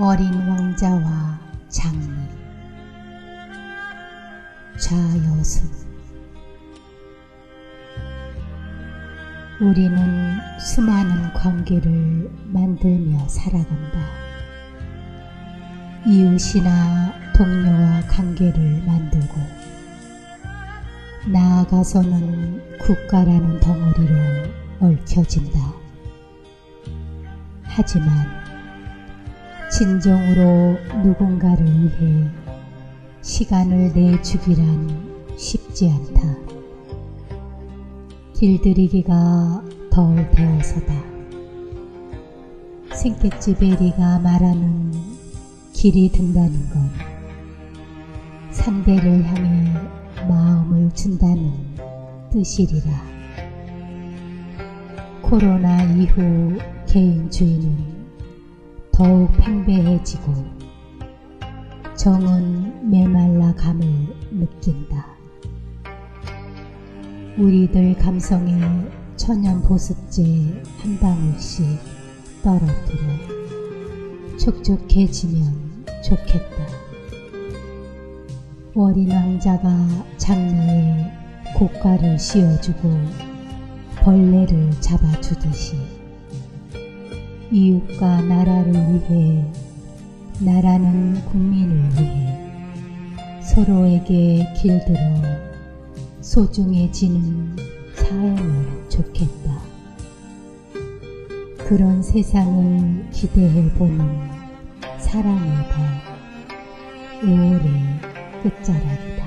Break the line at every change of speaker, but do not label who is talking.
어린 왕자와 장미 좌여순 우리는 수많은 관계를 만들며 살아간다. 이웃이나 동료와 관계를 만들고 나아가서는 국가라는 덩어리로 얽혀진다. 하지만 진정으로 누군가를 위해 시간을 내주기란 쉽지 않다. 길들이기가 덜 되어서다. 생택지 베리가 말하는 길이 든다는 건 상대를 향해 마음을 준다는 뜻이리라. 코로나 이후 개인 주의는 더욱 팽배해지고 정은 메말라 감을 느낀다. 우리들 감성에 천연 보습제 한 방울씩 떨어뜨려 촉촉해지면 좋겠다. 어린 왕자가 장미에 고가를 씌워주고 벌레를 잡아주듯이 이웃과 나라를 위해 나라는 국민을 위해 서로에게 길들어 소중해지는 삶을 좋겠다. 그런 세상을 기대해보는 사랑의 달 5월의 끝자락이